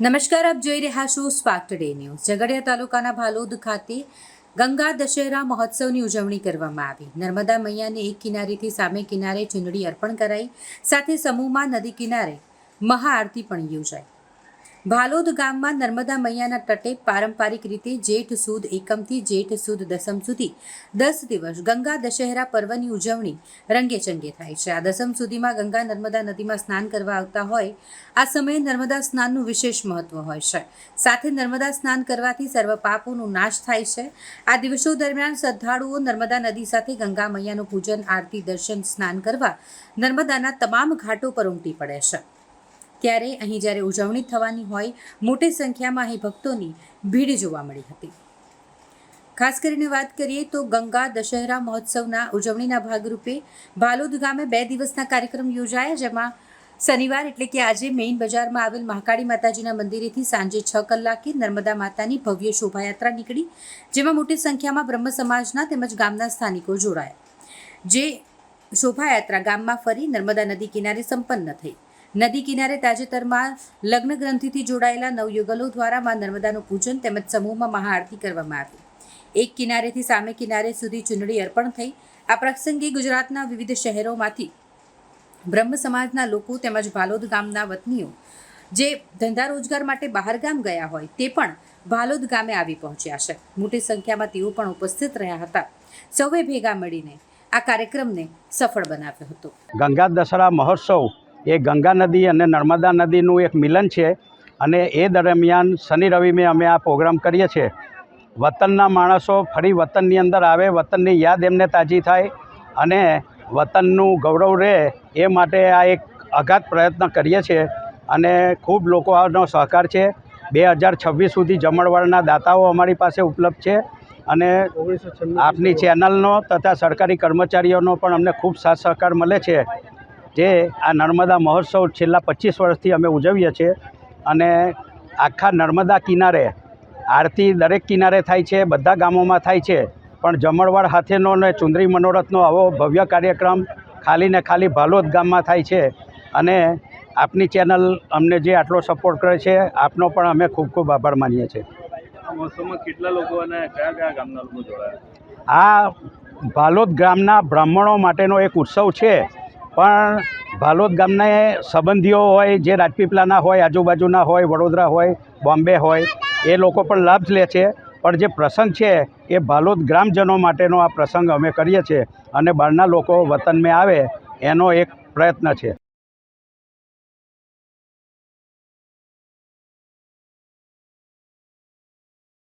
નમસ્કાર, આપ જોઈ રહ્યા છો સ્પાર્ક ટુડે ન્યૂઝ ઝઘડિયા તાલુકાના ભાલોદ ખાતે ગંગા દશેરા મહોત્સવની ઉજવણી કરવામાં આવી. નર્મદા મૈયાને એક કિનારેથી સામે કિનારે ચૂંદડી અર્પણ કરાઈ. સાથે સમૂહમાં નદી કિનારે મહાઆરતી પણ યોજાઈ. ભાલોદ ગામમાં નર્મદા મૈયાના તટે પારંપરિક રીતે જેઠ સુદ એકમથી જેઠ સુદ દસમ સુધી દસ દિવસ ગંગા દશહેરા પર્વની ઉજવણી રંગેચંગે થાય છે. આ દસમ સુધીમાં ગંગા નર્મદા નદીમાં સ્નાન કરવા આવતા હોય, આ સમયે નર્મદા સ્નાનનું વિશેષ મહત્વ હોય છે. સાથે નર્મદા સ્નાન કરવાથી સર્વ પાપોનો નાશ થાય છે. આ દિવસો દરમિયાન શ્રદ્ધાળુઓ નર્મદા નદી સાથે ગંગા મૈયાનું પૂજન, આરતી, દર્શન, સ્નાન કરવા નર્મદાના તમામ ઘાટો પર ઉમટી પડે છે. ત્યારે અહીં જ્યારે ઉજવણી થવાની હોય, મોટી સંખ્યામાં અહીં ભક્તોની ભીડ જોવા મળી હતી. ખાસ કરીને વાત કરીએ તો ગંગા દશહેરા મહોત્સવના ઉજવણીના ભાગરૂપે ભાલોદ ગામે બે દિવસના કાર્યક્રમ યોજાયા, જેમાં શનિવાર એટલે કે આજે મેઇન બજારમાં આવેલ મહાકાળી માતાજીના મંદિરેથી સાંજે છ કલાકે નર્મદા માતાની ભવ્ય શોભાયાત્રા નીકળી, જેમાં મોટી સંખ્યામાં બ્રહ્મ સમાજના તેમજ ગામના સ્થાનિકો જોડાયા. જે શોભાયાત્રા ગામમાં ફરી નર્મદા નદી કિનારે સંપન્ન થઈ. નદી કિનારે તાજેતરમાં લગ્ન ગ્રંથિથી જોડાયેલા નવયુગલો દ્વારા માં નર્મદાનું પૂજન તેમજ સમૂહમાં મહાઆરતી કરવામાં આવી. એક કિનારેથી સામે કિનારે સુધી ચૂંટણી અર્પણ થઈ. આ પ્રસંગે ગુજરાતના વિવિધ શહેરોમાંથી બ્રહ્મ સમાજના લોકો તેમજ ભાલોદ ગામના વતનીઓ જે ધંધા રોજગાર માટે બહાર ગામ ગયા હોય તે પણ ભાલોદ ગામે આવી પહોંચ્યા છે. મોટી સંખ્યામાં તેઓ પણ ઉપસ્થિત રહ્યા હતા. સૌએ ભેગા મળીને આ કાર્યક્રમને સફળ બનાવ્યો હતો. ગંગા દશરા મહોત્સવ એ ગંગા નદી અને નર્મદા નદીનું એક મિલન છે અને એ દરમિયાન શનિ રવિમે અમે આ પ્રોગ્રામ કરીએ છીએ. વતનના માણસો ફરી વતનની અંદર આવે, વતનની યાદ એમને તાજી થાય અને વતનનું ગૌરવ રહે એ માટે આ એક અઘાત પ્રયત્ન કરીએ છીએ અને ખૂબ લોકો આનો સહકાર છે. બે હજાર છવ્વીસ સુધી જમણવારના દાતાઓ અમારી પાસે ઉપલબ્ધ છે અને આપની ચેનલનો તથા સરકારી કર્મચારીઓનો પણ અમને ખૂબ સાથ સહકાર મળે છે. જે આ નર્મદા મહોત્સવ છેલ્લા પચીસ વર્ષથી અમે ઉજવીએ છીએ અને આખા નર્મદા કિનારે આરતી દરેક કિનારે થાય છે બધા ગામોમાં થાય છે. પણ જમણવાડ હાથેનો અને ચુંદરી મનોરથનો આવો ભવ્ય કાર્યક્રમ ખાલી ને ખાલી ભાલોદ ગામમાં થાય છે. અને આપની ચેનલ અમને જે આટલો સપોર્ટ કરે છે આપનો પણ અમે ખૂબ ખૂબ આભાર માનીએ છીએ. કેટલા લોકો અને કયા કયા ગામના લોકો જોડાયા? આ ભાલોદ ગામના બ્રાહ્મણો માટેનો એક ઉત્સવ છે. પણ ભાલોદ ગામને સંબંધીઓ હોય, જે રાજપીપળાના હોય, આજુબાજુના હોય, વડોદરા હોય, બોમ્બે હોય, એ લોકો પણ લાભ લે છે. પણ જે પ્રસંગ છે, એ ભાલોદ ગ્રામજનો માટેનો આ પ્રસંગ અમે કરીએ છીએ અને બહારના લોકો વતનમાં આવે, એનો એક પ્રયત્ન છે.